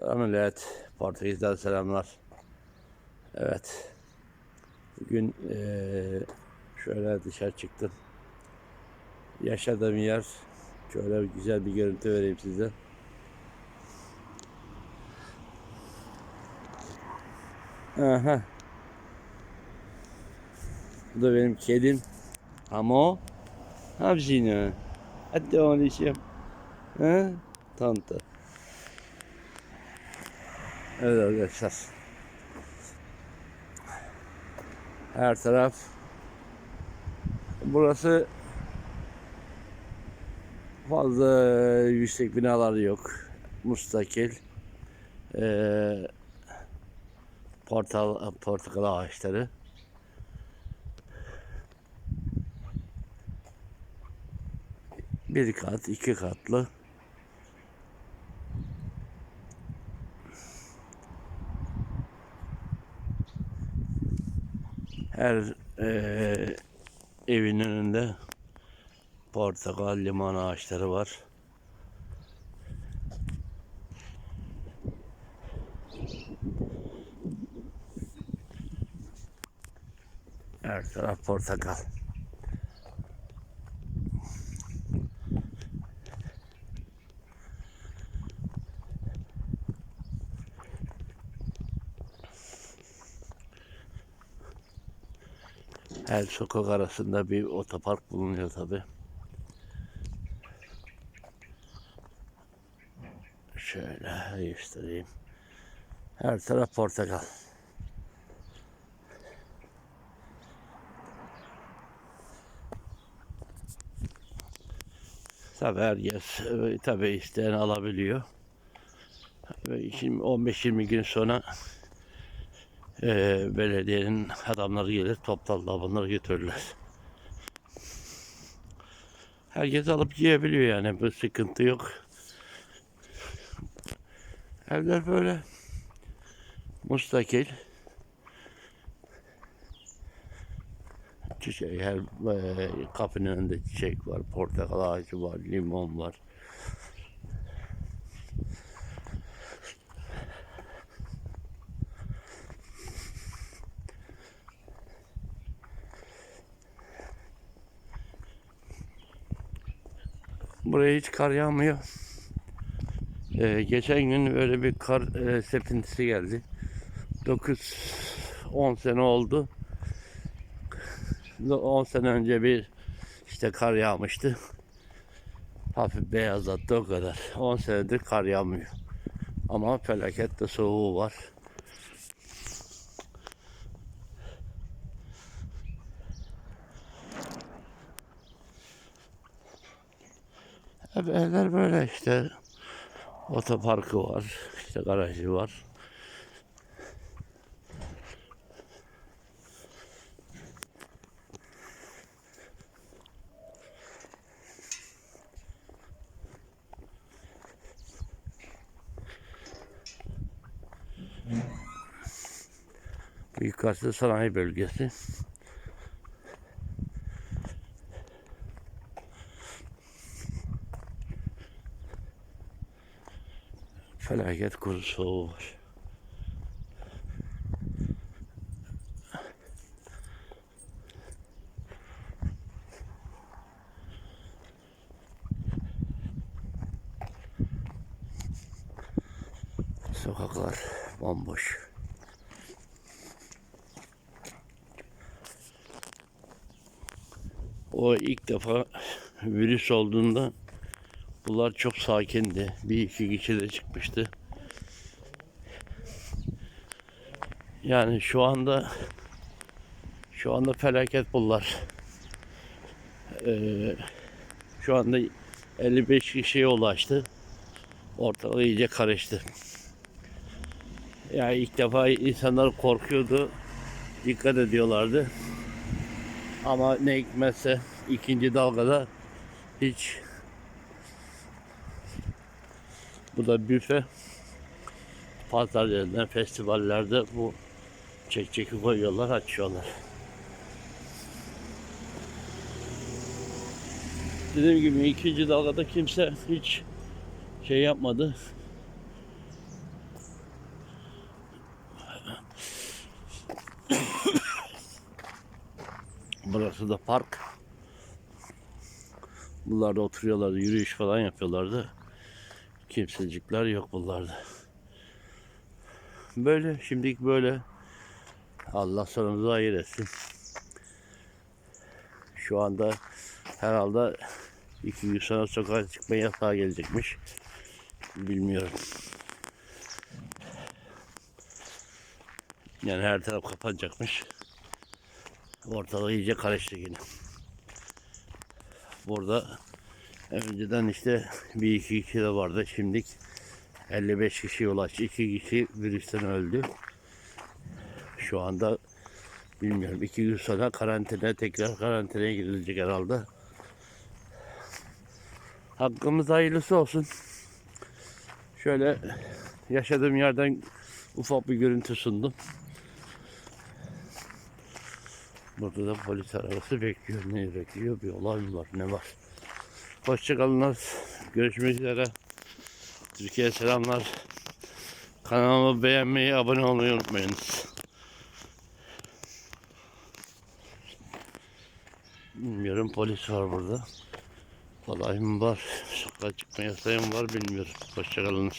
Selam millet. Portekiz'den selamlar. Evet. Bugün eee, şöyle dışarı çıktım. Yaşadığım yer. Şöyle güzel bir görüntü vereyim size. Aha. Bu da benim kedim. Ama Hapsine. Hadi oğlum. Ha? Tanta. Evet arkadaşlar. Her taraf burası fazla yüksek binalar yok. Mustakil. Ee, portal portakal ağaçları. Bir kat, iki katlı. Her eee, evin önünde portakal, limon ağaçları var. Her taraf portakal. Her sokak arasında bir otopark bulunuyor tabi. Şöyle göstereyim. Her taraf portakal. Tabi herkes tabi isteyen alabiliyor. Şimdi 15-20 gün sonra e, belediyenin adamları gelir toplarlar bunları götürürler. Herkes alıp yiyebiliyor yani bu sıkıntı yok. Evler böyle mustakil. Çiçek her e, kapının önünde çiçek var, portakal ağacı var, limon var. Buraya hiç kar yağmıyor. Ee, geçen gün öyle bir kar e, sepintisi geldi. 9-10 sene oldu. 10 sene önce bir işte kar yağmıştı. Hafif beyazlattı o kadar. 10 senedir kar yağmıyor. Ama felaket de soğuğu var. Hep evler böyle işte. Otoparkı var, işte garajı var. Yukarısı sanayi bölgesi. Felaket kuru soğuğu var. Sokaklar bomboş. O ilk defa virüs olduğunda bunlar çok sakindi. Bir iki kişi de çıkmıştı. Yani şu anda şu anda felaket bunlar. Ee, şu anda 55 kişiye ulaştı. Ortalığı iyice karıştı. Yani ilk defa insanlar korkuyordu. Dikkat ediyorlardı. Ama ne hikmetse ikinci dalgada hiç bu da büfe pazar yerlerinde, festivallerde bu çek çeki koyuyorlar, açıyorlar. Dediğim gibi ikinci dalgada kimse hiç şey yapmadı. Burası da park. Bunlar da oturuyorlardı, yürüyüş falan yapıyorlardı. Kimsecikler yok bunlarda. Böyle, şimdilik böyle. Allah sonumuzu hayır etsin. Şu anda herhalde iki gün sonra sokağa çıkma yasağı gelecekmiş. Bilmiyorum. Yani her taraf kapanacakmış. Ortalık iyice karıştı yine. Burada önceden işte bir iki kişi de vardı. Şimdi 55 kişi ulaştı. İki kişi virüsten öldü. Şu anda bilmiyorum. iki gün sonra karantina tekrar karantinaya girilecek herhalde. Hakkımız hayırlısı olsun. Şöyle yaşadığım yerden ufak bir görüntü sundum. Burada da polis arabası bekliyor. Ne bekliyor? Bir olay mı var? Ne var? Hoşçakalınız. Görüşmek üzere. Türkiye selamlar. Kanalımı beğenmeyi, abone olmayı unutmayınız. Bilmiyorum polis var burada. Olay mı var? Sokağa çıkma yasağı mı var bilmiyorum. Hoşçakalınız.